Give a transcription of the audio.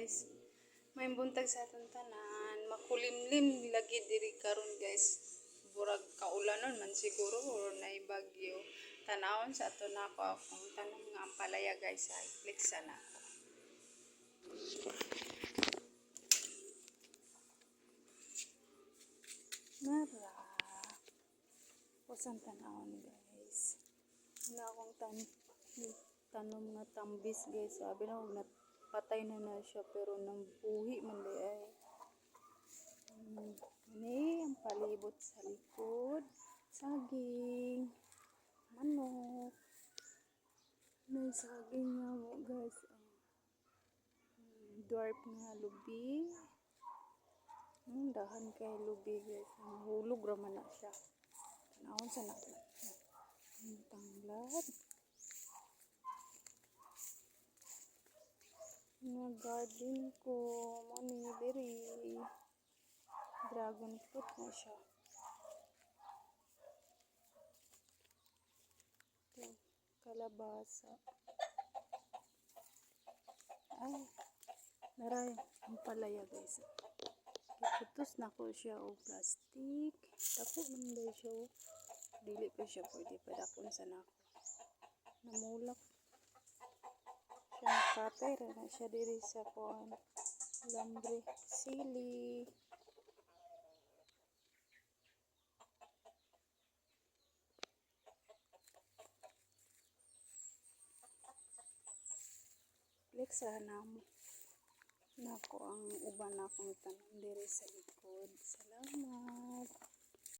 guys. May buntag sa atong tanan. Makulimlim lagi diri karon guys. Burag kaulanon man siguro or nay bagyo. Tanawon sa ato na ako akong tanong nga ang palaya guys. Ay, click sana ako. Nara. Kusan tanawon guys. Wala akong tan tanom nga tambis guys. Sabi na huwag patay na na siya pero nang buhi man di ay. Hmm, Ini ang palibot sa likod. Saging. Manok. May saging nga mo guys. Hmm, Dwarf nga lubi. Hmm, dahan kay lubi guys. Hulog raman na siya. Tanawon sa natin. Ang tanglad. Nga garden ko. Mani diri. Dragon fruit na siya. Ito, kalabasa. Ay, naray, ang palaya guys. Iputos na ko siya o plastic. Dako man ba siya o. Dili pa siya pwede pa dakon sa nako. Namulak. Nakatay ra na siya diri sa kuan. Lambre. Sili. Flex ra na mo. Nako ang uban akong tanom diri sa likod. Salamat.